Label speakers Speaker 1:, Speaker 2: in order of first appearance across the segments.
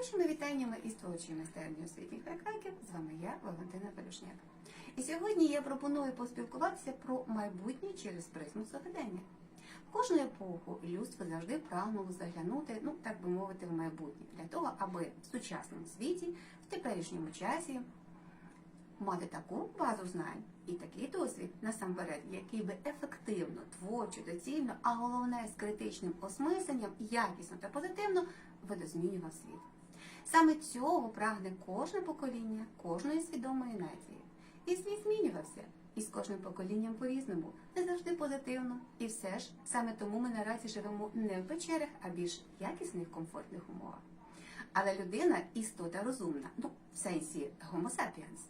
Speaker 1: найкращими вітаннями із творчої майстерні освітніх лайфхаків. З вами я, Валентина Пелюшняк. І сьогодні я пропоную поспілкуватися про майбутнє через призму соведення. В кожну епоху людство завжди прагнуло заглянути, ну так би мовити, в майбутнє, для того, аби в сучасному світі, в теперішньому часі мати таку базу знань і такий досвід насамперед, який би ефективно, творчо, доцільно, а головне з критичним осмисленням, якісно та позитивно видозмінював світ. Саме цього прагне кожне покоління кожної свідомої нації. І світ змінювався, і з кожним поколінням по-різному, не завжди позитивно. І все ж саме тому ми наразі живемо не в печерах, а більш якісних комфортних умовах. Але людина істота розумна, ну в сенсі Homo sapiens,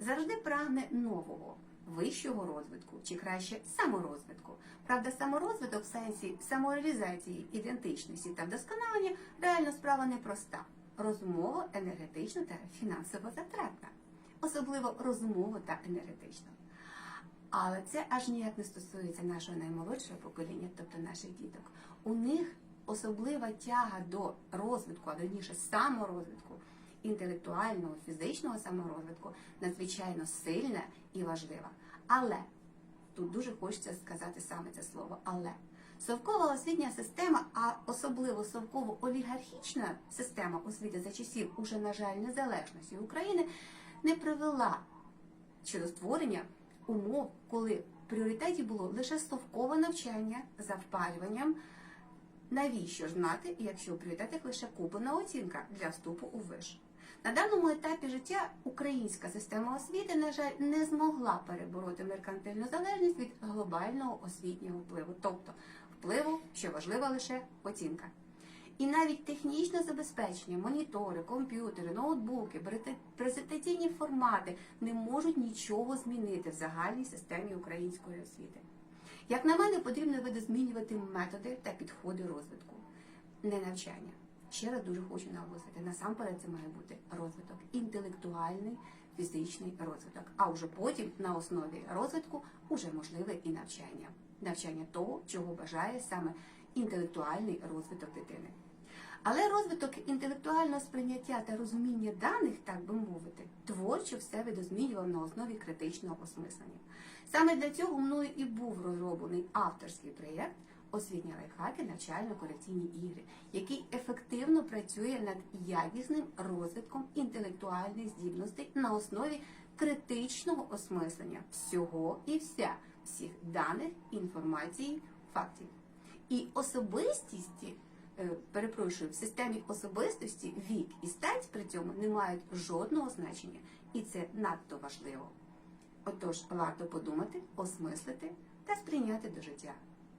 Speaker 1: завжди прагне нового, вищого розвитку, чи краще саморозвитку. Правда, саморозвиток в сенсі самореалізації, ідентичності та вдосконалення реально справа непроста, розумово, енергетично та фінансово затратна, особливо розумово та енергетично. Але це аж ніяк не стосується нашого наймолодшого покоління, тобто наших діток. У них особлива тяга до розвитку, а верніше саморозвитку, інтелектуального, фізичного саморозвитку надзвичайно сильна і важлива. Але тут дуже хочеться сказати саме це слово але. Совкова освітня система, а особливо совково-олігархічна система освіти за часів уже, на жаль, незалежності України не привела щодо створення умов, коли в пріоритеті було лише совкове навчання за впалюванням. Навіщо знати, якщо у пріоритетах лише куплена оцінка для вступу у виш? На даному етапі життя українська система освіти, на жаль, не змогла перебороти меркантильну залежність від глобального освітнього впливу, тобто впливу, що важлива лише оцінка. І навіть технічне забезпечення, монітори, комп'ютери, ноутбуки, презентаційні формати не можуть нічого змінити в загальній системі української освіти. Як на мене, потрібно видозмінювати методи та підходи розвитку, не навчання. Ще раз дуже хочу наголосити, насамперед це має бути розвиток, інтелектуальний, фізичний розвиток. А вже потім на основі розвитку уже можливе і навчання. Навчання того, чого бажає саме інтелектуальний розвиток дитини. Але розвиток інтелектуального сприйняття та розуміння даних, так би мовити, творчо все видозмінював на основі критичного осмислення. Саме для цього мною і був розроблений авторський проєкт освітні лайфхаки навчально-корекційні ігри, який ефективно працює над якісним розвитком інтелектуальних здібностей на основі критичного осмислення всього і вся, всіх даних, інформації, фактів. І особистісті, е, перепрошую, в системі особистості вік і стать при цьому не мають жодного значення, і це надто важливо. Отож, варто подумати, осмислити та сприйняти до життя.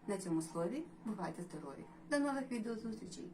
Speaker 1: На цьому слові бувайте здорові! До нових відеозустрічей!